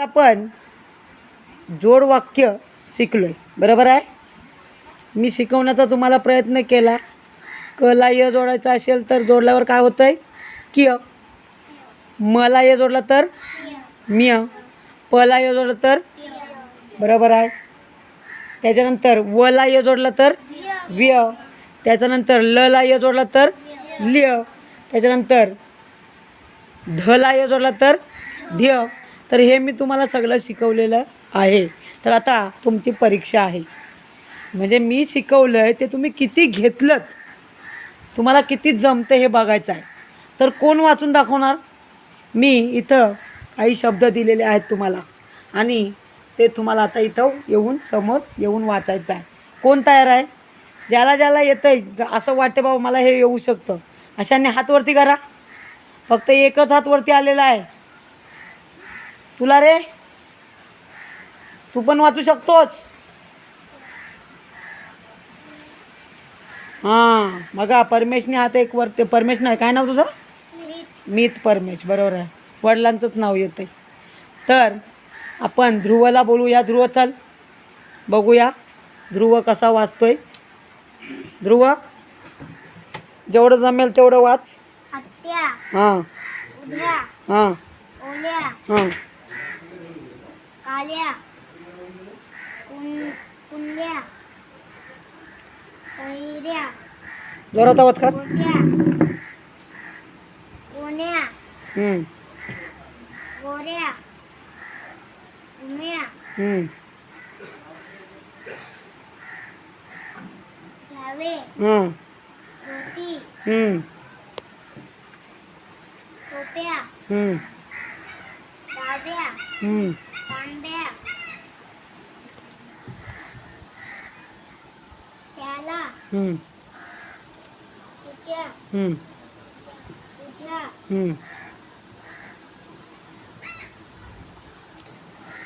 आपण जोड वाक्य आहे बरोबर आहे? मी शिकवण्याचा तुम्हाला प्रयत्न केला. कला य जोडायचा असेल तर जोडल्यावर काय होतं आहे किय. मला य जोडला तर? मिय. पला य जोडलं तर? बरोबर आहे. त्याच्यानंतर वला य जोडला तर? विय. त्याच्यानंतर लला य जोडला तर? लिय. त्याच्यानंतर धला य जोडला तर? ध्य. तर हे मी तुम्हाला सगळं शिकवलेलं आहे. तर आता तुमची परीक्षा आहे. म्हणजे मी शिकवलं आहे ते तुम्ही किती घेतलं तुम्हाला किती जमते हे बघायचं आहे. तर कोण वाचून दाखवणार? मी इथं काही शब्द दिलेले आहेत तुम्हाला. आणि ते तुम्हाला आता इथं येऊन समोर येऊन वाचायचं आहे. कोण तयार आहे? ज्याला ज्याला येतं आहे असं वाटते बाबा मला हे येऊ शकतं. अशाने हातवरती करा. फक्त एकच हातवरती आलेला आहे. तुला रे? तू पण वाचू शकतोस. हां बघा परमेशने हात एक वरते परमेश नाही काय नाव तुझं? मीत. परमेश बरोबर आहे. वडिलांचंच नाव येतं तर आपण ध्रुवला बोलूया. ध्रुव चल. बघूया ध्रुव कसा वाचतोय. ध्रुव जेवढं जमेल तेवढं वाच. हत्या हां. हां. हां. काल्या कुंड्या. कैऱ्या जोरात आवाज कर. गोण्या. हम्म, गोऱ्या. उम्या. हम्म, घ्यावे हां रोटी. हम्म, टोप्या हम्म, डाव्या. हम्म. तांब्या त्याला हम्म, हम्म, हम्म.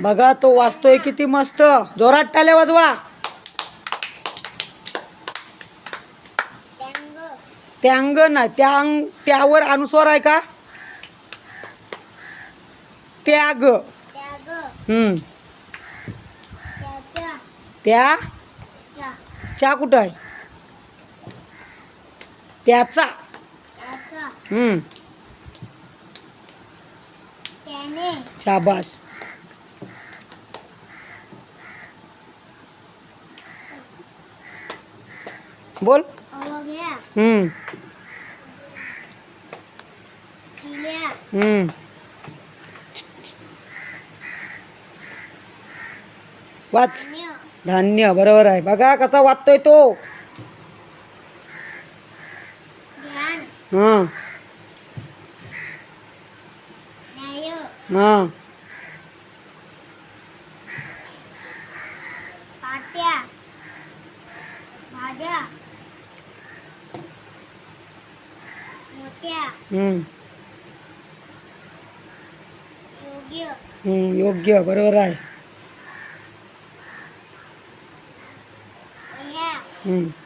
बघा तो वाचतोय किती मस्त. जोरात टाल्या वाजवा. त्यांग ना त्यांग त्यावर अनुस्वार आहे का? त्याग. हम्म. त्या? च्या चा कुठं आहे? त्याचा. हम्म. शाबास. बोल. हम्म, हम्म. वाच. धान्य बरोबर आहे. बघा कसा वाचतोय तो. हां. हां. योग्य बरोबर आहे. हम्म,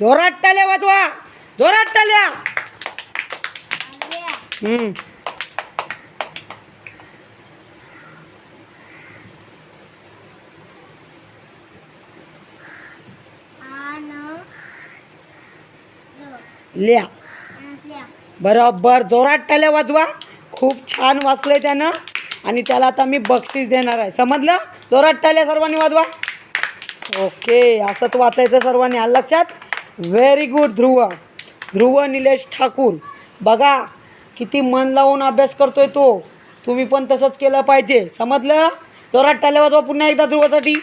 जोरात टाल्या वाजवा. जोरात टाल्या. हम्म. बरोबर. जोरात टाल्या वाजवा. खूप छान वाचलंय त्यानं. आणि त्याला आता मी बक्षीस देणार आहे. समजलं? जोरात टाल्या सर्वांनी वाजवा. ओके असंच वाचायचं सर्वांनी. आलं लक्षात? Very good Dhruv. ध्रुव निलेश ठाकूर. बघा किती मन लावून अभ्यास करतोय तो. तुम्ही पण तसंच केलं पाहिजे. समजलं? जोरात टाल्या वाजवा पुन्हा एकदा ध्रुवासाठी.